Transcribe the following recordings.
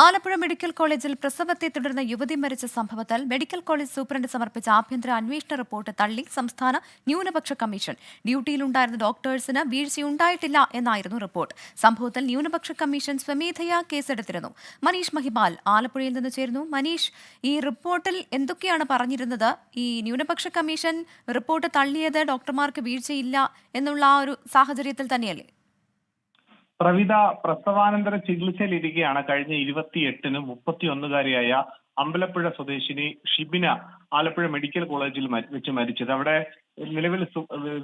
Alappuzha medical കോളേജിൽ പ്രസവത്തെ തുടർന്ന് യുവതി മരിച്ച സംഭവത്തിൽ മെഡിക്കൽ കോളേജ് സൂപ്രണ്ട് സമർപ്പിച്ച ആഭ്യന്തര അന്വേഷണ റിപ്പോർട്ട് തള്ളി സംസ്ഥാന ന്യൂനപക്ഷ കമ്മീഷൻ. ഡ്യൂട്ടിയിലുണ്ടായിരുന്ന ഡോക്ടേഴ്സിന് വീഴ്ചയുണ്ടായിട്ടില്ല എന്നായിരുന്നു റിപ്പോർട്ട്. സംഭവത്തിൽ ന്യൂനപക്ഷ കമ്മീഷൻ സ്വമേധയാ കേസെടുത്തിരുന്നു. മനീഷ് മഹിപാൽ ആലപ്പുഴയിൽ നിന്ന് ചേരുന്നു. മനീഷ് ഈ റിപ്പോർട്ടിൽ എന്തൊക്കെയാണ് പറഞ്ഞിരുന്നത്? ഈ ന്യൂനപക്ഷ കമ്മീഷൻ റിപ്പോർട്ട് തള്ളിയത് ഡോക്ടർമാർക്ക് വീഴ്ചയില്ല എന്നുള്ള ആ ഒരു സാഹചര്യത്തിൽ തന്നെയല്ലേ? പ്രവിത പ്രസവാനന്തര ചികിത്സയിലിരിക്കെയാണ് കഴിഞ്ഞ ഇരുപത്തിയെട്ടിന് മുപ്പത്തിയൊന്നുകാരിയായ അമ്പലപ്പുഴ സ്വദേശിനി ഷിബിന ആലപ്പുഴ മെഡിക്കൽ കോളേജിൽ വെച്ച് മരിച്ചത്. അവിടെ നിലവിൽ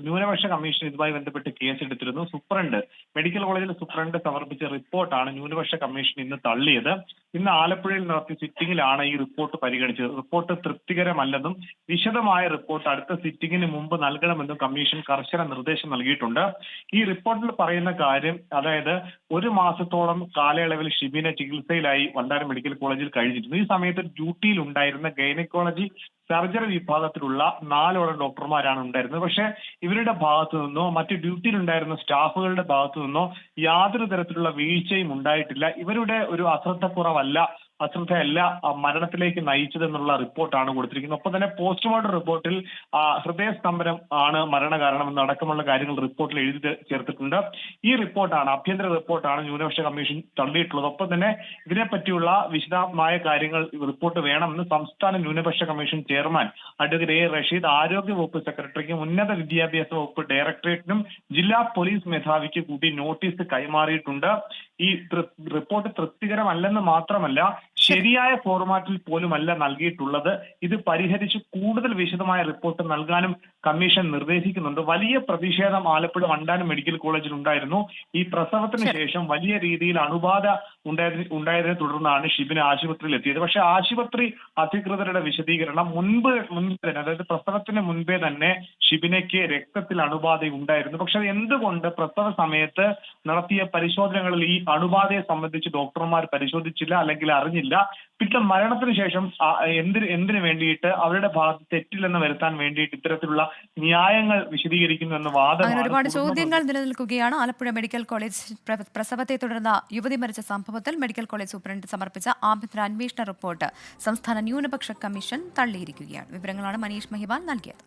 ന്യൂനപക്ഷ കമ്മീഷൻ ഇതുമായി ബന്ധപ്പെട്ട് കേസ് എടുത്തിരുന്നു സൂപ്രണ്ട് മെഡിക്കൽ കോളേജിൽ സൂപ്രണ്ട് സമർപ്പിച്ച റിപ്പോർട്ടാണ് ന്യൂനപക്ഷ കമ്മീഷൻ ഇന്ന് തള്ളിയത്. ഇന്ന് ആലപ്പുഴയിൽ നടത്തിയ സിറ്റിംഗിലാണ് ഈ റിപ്പോർട്ട് പരിഗണിച്ചത്. റിപ്പോർട്ട് തൃപ്തികരമല്ലെന്നും വിശദമായ റിപ്പോർട്ട് അടുത്ത സിറ്റിംഗിന് മുമ്പ് നൽകണമെന്നും കമ്മീഷൻ കർശന നിർദ്ദേശം നൽകിയിട്ടുണ്ട്. ഈ റിപ്പോർട്ടിൽ പറയുന്ന കാര്യം അതായത് ഒരു മാസത്തോളം കാലയളവിൽ ഷിബിനെ ചികിത്സയിലായി വണ്ടാനം മെഡിക്കൽ കോളേജിൽ കഴിഞ്ഞിരുന്നു. ഈ സമയത്ത് ഡ്യൂട്ടിയിൽ ഉണ്ടായിരുന്ന ഗൈനക്കോളജി സർജറി വിഭാഗത്തിലുള്ള നാലോളം ഡോക്ടർമാരാണ് ഉണ്ടായിരുന്നത്. പക്ഷേ ഇവരുടെ ഭാഗത്തു നിന്നോ മറ്റ് ഡ്യൂട്ടിയിൽ ഉണ്ടായിരുന്ന സ്റ്റാഫുകളുടെ ഭാഗത്തു നിന്നോ യാതൊരു തരത്തിലുള്ള വീഴ്ചയും ഉണ്ടായിട്ടില്ല. ഇവരുടെ ഒരു അശ്രദ്ധക്കുറവല്ല അശ്രദ്ധയല്ല ആ മരണത്തിലേക്ക് നയിച്ചതെന്നുള്ള റിപ്പോർട്ടാണ് കൊടുത്തിരിക്കുന്നത്. ഒപ്പം തന്നെ പോസ്റ്റ്മോർട്ടം റിപ്പോർട്ടിൽ ഹൃദയ ഹൃദയസ്തംഭനം ആണ് മരണകാരണം എന്നടക്കമുള്ള കാര്യങ്ങൾ റിപ്പോർട്ടിൽ എഴുതി ചേർത്തിട്ടുണ്ട്. ഈ റിപ്പോർട്ടാണ് ആഭ്യന്തര റിപ്പോർട്ടാണ് ന്യൂനപക്ഷ കമ്മീഷൻ തള്ളിയിട്ടുള്ളത്. ഒപ്പം തന്നെ ഇതിനെപ്പറ്റിയുള്ള വിശദമായ കാര്യങ്ങൾ റിപ്പോർട്ട് വേണമെന്ന് സംസ്ഥാന ന്യൂനപക്ഷ commission chairman advocate A. Rashid ആരോഗ്യ വകുപ്പ് സെക്രട്ടറിക്കും ഉന്നത വിദ്യാഭ്യാസ വകുപ്പ് ഡയറക്ടറേറ്റിനും ജില്ലാ പോലീസ് മേധാവിക്ക് കൂടി നോട്ടീസ് കൈമാറിയിട്ടുണ്ട്. ഈ റിപ്പോർട്ട് തൃപ്തികരമല്ലെന്ന് മാത്രമല്ല ശരിയായ ഫോർമാറ്റിൽ പോലുമല്ല നൽകിയിട്ടുള്ളത്. ഇത് പരിഹരിച്ച് കൂടുതൽ വിശദമായ റിപ്പോർട്ട് നൽകാനും കമ്മീഷൻ നിർദ്ദേശിക്കുന്നുണ്ട്. വലിയ പ്രതിഷേധം ആലപ്പുഴ വണ്ടാനം മെഡിക്കൽ കോളേജിൽ ഉണ്ടായിരുന്നു. ഈ പ്രസവത്തിന് ശേഷം വലിയ രീതിയിൽ അണുബാധ ഉണ്ടായതിനെ തുടർന്നാണ് ഷിബിന് ആശുപത്രിയിൽ എത്തിയത് പക്ഷെ ആശുപത്രി അധികൃതരുടെ വിശദീകരണം മുൻപ് മുൻപ് തന്നെ അതായത് പ്രസവത്തിന് മുൻപേ തന്നെ ഷിബിനയ്ക്ക് രക്തത്തിൽ അണുബാധ ഉണ്ടായിരുന്നു. പക്ഷെ അത് എന്തുകൊണ്ട് പ്രസവ സമയത്ത് നടത്തിയ പരിശോധനകളിൽ ഈ അണുബാധയെ സംബന്ധിച്ച് ഡോക്ടർമാർ പരിശോധിച്ചില്ല അല്ലെങ്കിൽ അറിഞ്ഞില്ല? പിന്നെ മരണത്തിന് ശേഷം എന്തിന് എന്തിനു വേണ്ടിയിട്ട് അവരുടെ ഭാഗത്ത് തെറ്റില്ലെന്ന് വരുത്താൻ വേണ്ടിയിട്ട് ഇത്തരത്തിലുള്ള ന്യായങ്ങൾ വിശദീകരിക്കുന്നു എന്ന വാദം ഒരുപാട് ചോദ്യങ്ങൾ നിലനിൽക്കുകയാണ്. ആലപ്പുഴ മെഡിക്കൽ കോളേജ് പ്രസവത്തെ തുടർന്ന് യുവതി മരിച്ച സംഭവത്തിൽ മെഡിക്കൽ കോളേജ് സൂപ്രണ്ട് സമർപ്പിച്ച ആഭ്യന്തര അന്വേഷണ റിപ്പോർട്ട് സംസ്ഥാന ന്യൂനപക്ഷ കമ്മീഷൻ തള്ളിയിരിക്കുകയാണ്. വിവരങ്ങളാണ് മനീഷ് മഹിബാൽ നൽകിയത്.